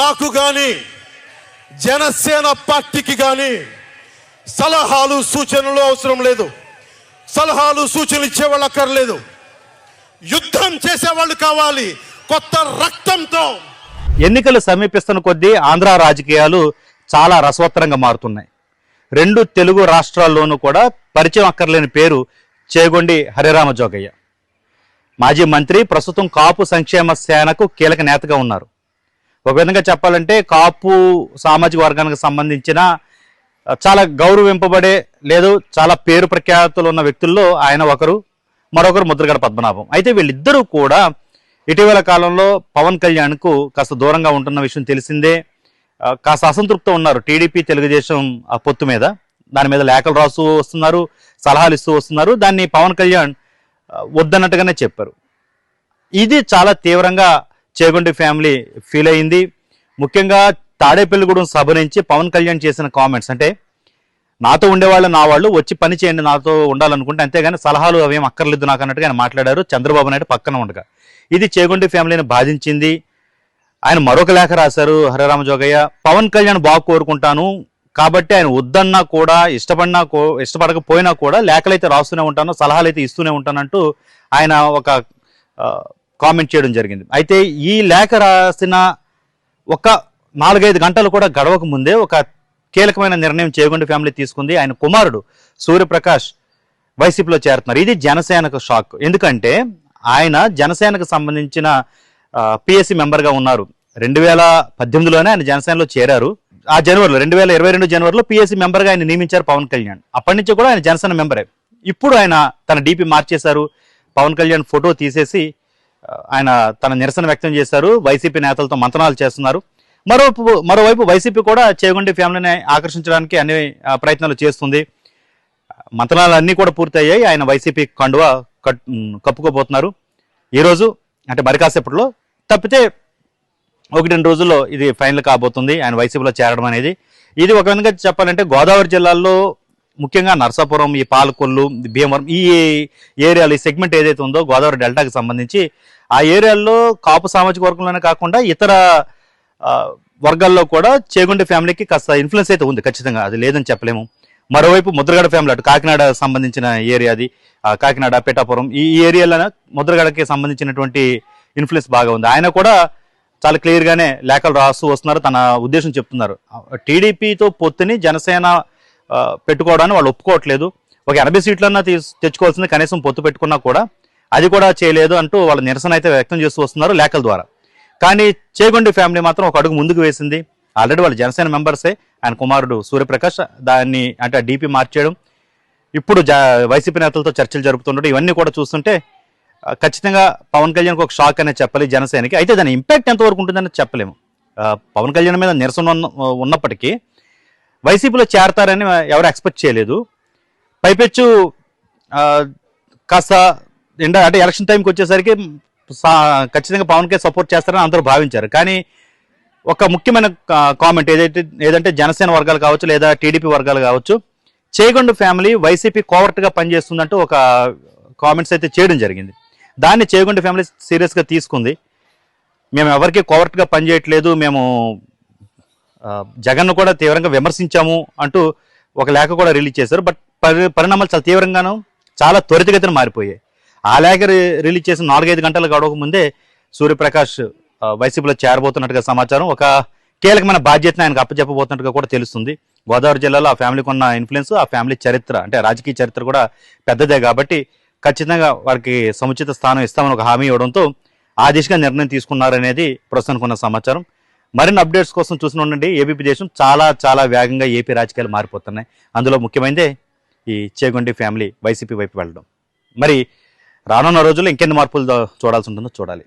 నాకు కానీ జనసేన పార్టీకి కానీ సలహాలు సూచనలు అవసరం లేదు. సలహాలు సూచనలు ఇచ్చేవాళ్ళు అక్కర్లేదు. యుద్ధం చేసేవాళ్ళు కావాలి. కొత్త రక్తంతో. ఎన్నికలు సమీపిస్తున్న కొద్దీ ఆంధ్ర రాజకీయాలు చాలా రసవత్తరంగా మారుతున్నాయి. రెండు తెలుగు రాష్ట్రాల్లోనూ కూడా పరిచయం అక్కర్లేని పేరు చేగొండి హరిరామ జోగయ్య. మాజీ మంత్రి ప్రస్తుతం కాపు సంక్షేమ సేనకు కీలక నేతగా ఉన్నారు. ఒక విధంగా చెప్పాలంటే కాపు సామాజిక వర్గానికి సంబంధించిన చాలా గౌరవింపబడే లేదు చాలా పేరు ప్రఖ్యాతులు ఉన్న వ్యక్తుల్లో ఆయన ఒకరు మరొకరు ముద్రగడ పద్మనాభం. అయితే వీళ్ళిద్దరూ కూడా ఇటీవల కాలంలో పవన్ కళ్యాణ్కు కాస్త దూరంగా ఉంటున్న విషయం తెలిసిందే. కాస్త అసంతృప్తి ఉన్నారు టీడీపీ తెలుగుదేశం ఆ పొత్తు మీద. దాని మీద లేఖలు రాస్తూ వస్తున్నారు సలహాలు ఇస్తూ వస్తున్నారు. దాన్ని పవన్ కళ్యాణ్ వద్దన్నట్టుగానే చెప్పారు. ఇది చాలా తీవ్రంగా చేగుండి ఫ్యామిలీ ఫీల్ అయింది ముఖ్యంగా తాడేపల్లిగూడెం సభ నుంచి పవన్ కళ్యాణ్ చేసిన కామెంట్స్. అంటే నాతో ఉండేవాళ్ళు నా వాళ్ళు వచ్చి పని చేయండి నాతో ఉండాలనుకుంటే అంతేగాని సలహాలు అవేం అక్కర్లేదు నాకు అన్నట్టుగా ఆయన మాట్లాడారు. చంద్రబాబు నాయుడు పక్కన ఉండగా. ఇది చేగుండి ఫ్యామిలీని బాధించింది. ఆయన మరొక లేఖ రాశారు హరిరామ జోగయ్య పవన్ కళ్యాణ్ బాగు కోరుకుంటాను కాబట్టి ఆయన వద్దన్నా కూడా ఇష్టపడినా కో ఇష్టపడకపోయినా కూడా లేఖలు అయితే రాస్తూనే ఉంటాను సలహాలు అయితే ఇస్తూనే ఉంటానంటూ ఆయన ఒక కామెంట్ చేయడం జరిగింది. అయితే ఈ లేఖ రాసిన ఒక నాలుగైదు గంటలు కూడా గడవక ముందే ఒక కీలకమైన నిర్ణయం చేగొండి ఫ్యామిలీ తీసుకుంది. ఆయన కుమారుడు సూర్యప్రకాష్ వైసీపీలో చేరుతున్నారు. ఇది జనసేనకు షాక్. ఎందుకంటే ఆయన జనసేనకు సంబంధించిన పిఎస్సి మెంబర్గా ఉన్నారు. రెండు వేల పద్దెనిమిదిలోనే ఆయన జనసేనలో చేరారు. ఆ జనవరిలో రెండు వేల ఇరవై రెండు జనవరిలో పిఎస్సి మెంబర్గా ఆయన నియమించారు పవన్ కళ్యాణ్. అప్పటి నుంచి కూడా ఆయన జనసేన మెంబరే. ఇప్పుడు ఆయన తన డీపీ మార్చేశారు. పవన్ కళ్యాణ్ ఫోటో తీసేసి ఆయన తన నిరసన వ్యక్తం చేశారు. వైసీపీ నేతలతో మంతనాలు చేస్తున్నారు. మరోవైపు మరోవైపు వైసీపీ కూడా చేగొండి ఫ్యామిలీని ఆకర్షించడానికి అన్ని ప్రయత్నాలు చేస్తుంది. మంతనాలు అన్నీ కూడా పూర్తయ్యాయి. ఆయన వైసీపీ కండువ కట్ కప్పుకోబోతున్నారు. ఈరోజు అంటే మరి కాసేపట్లో తప్పితే ఒకటి రెండు రోజుల్లో ఇది ఫైనల్ కాబోతుంది. ఆయన వైసీపీలో చేరడం అనేది. ఇది ఒక విధంగా చెప్పాలంటే గోదావరి జిల్లాల్లో ముఖ్యంగా నర్సాపురం ఈ పాలకొల్లు భీమవరం ఈ ఏరియాలు ఈ సెగ్మెంట్ ఏదైతే ఉందో గోదావరి డెల్టాకి సంబంధించి ఆ ఏరియాల్లో కాపు సామాజిక వర్గంలోనే కాకుండా ఇతర వర్గాల్లో కూడా చేగుండి ఫ్యామిలీకి కాస్త ఇన్ఫ్లుయెన్స్ అయితే ఉంది ఖచ్చితంగా. అది లేదని చెప్పలేము. మరోవైపు ముద్రగడ ఫ్యామిలీ అటు కాకినాడ సంబంధించిన ఏరియా అది కాకినాడ పిఠాపురం ఈ ఏరియాలో ముద్రగడకి సంబంధించినటువంటి ఇన్ఫ్లుయెన్స్ బాగా ఉంది. ఆయన కూడా చాలా క్లియర్గానే లేఖలు రాస్తూ వస్తున్నారు తన ఉద్దేశం చెప్తున్నారు. టీడీపీతో పొత్తుని జనసేన పెట్టుకోవడానికి పెట్టుకోవడాన్ని వాళ్ళు ఒప్పుకోవట్లేదు. ఒక ఎనభై సీట్లన్నా తీసు తెచ్చుకోవాల్సింది కనీసం పొత్తు పెట్టుకున్నా కూడా అది కూడా చేయలేదు అంటూ వాళ్ళ నిరసన అయితే వ్యక్తం చేస్తూ వస్తున్నారు లేఖల ద్వారా. కానీ చేగొండి ఫ్యామిలీ మాత్రం ఒక అడుగు ముందుకు వేసింది. ఆల్రెడీ వాళ్ళు జనసేన మెంబర్సే. ఆయన కుమారుడు సూర్యప్రకాష్ దాన్ని అంటే డీపీ మార్చేయడం. ఇప్పుడు జ వైసీపీ నేతలతో చర్చలు జరుపుతుండడం. ఇవన్నీ కూడా చూస్తుంటే ఖచ్చితంగా పవన్ కళ్యాణ్కి ఒక షాక్ అనేది చెప్పాలి జనసేనకి. అయితే దాని ఇంపాక్ట్ ఎంతవరకు ఉంటుందని చెప్పలేము. పవన్ కళ్యాణ్ మీద నిరసన ఉన్న ఉన్నప్పటికీ వైసీపీలో చేరతారని ఎవరు ఎక్స్పెక్ట్ చేయలేదు. పైపెచ్చు కాస్త ఎండ అంటే ఎలక్షన్ టైంకి వచ్చేసరికి ఖచ్చితంగా పవన్ కే సపోర్ట్ చేస్తారని అందరూ భావించారు. కానీ ఒక ముఖ్యమైన కామెంట్ ఏదైతే ఏదంటే జనసేన వర్గాలు కావచ్చు లేదా టీడీపీ వర్గాలు కావచ్చు చేగొండ ఫ్యామిలీ వైసీపీ కోవర్ట్గా పనిచేస్తుందంటూ ఒక కామెంట్స్ అయితే చేయడం జరిగింది. దాన్ని చేగొండ ఫ్యామిలీ సీరియస్గా తీసుకుంది. మేము ఎవరికి కోవర్ట్గా పనిచేయట్లేదు మేము జగన్ను కూడా తీవ్రంగా విమర్శించాము అంటూ ఒక లేఖ కూడా రిలీజ్ చేశారు. బట్ పరి పరిణామాలు చాలా తీవ్రంగాను చాలా త్వరితగతిన మారిపోయాయి. ఆ లేఖ రిలీజ్ చేసిన నాలుగైదు గంటలు గడవక ముందే సూర్యప్రకాష్ వైసీపీలో చేరబోతున్నట్టుగా సమాచారం ఒక కీలకమైన బాధ్యతను ఆయనకు అప్పచెప్పబోతున్నట్టుగా కూడా తెలుస్తుంది. గోదావరి జిల్లాలో ఆ ఫ్యామిలీకి ఉన్న ఇన్ఫ్లుయెన్స్ ఆ ఫ్యామిలీ చరిత్ర అంటే రాజకీయ చరిత్ర కూడా పెద్దదే కాబట్టి ఖచ్చితంగా వారికి సముచిత స్థానం ఇస్తామని ఒక హామీ ఇవ్వడంతో ఆ దిశగా నిర్ణయం తీసుకున్నారనేది ప్రస్తుతానికి ఉన్న సమాచారం. మరిన్ని అప్డేట్స్ కోసం చూసిన ఉండండి ఏబీపీ దేశం చాలా చాలా వేగంగా ఏపీ రాజకీయాలు మారిపోతున్నాయి. అందులో ముఖ్యమైనదే ఈ చేగొండి ఫ్యామిలీ వైసీపీ వైపు వెళ్ళడం. మరి రానున్న రోజుల్లో ఇంకెన్ని మార్పులు చూడాల్సి ఉంటుందో చూడాలి.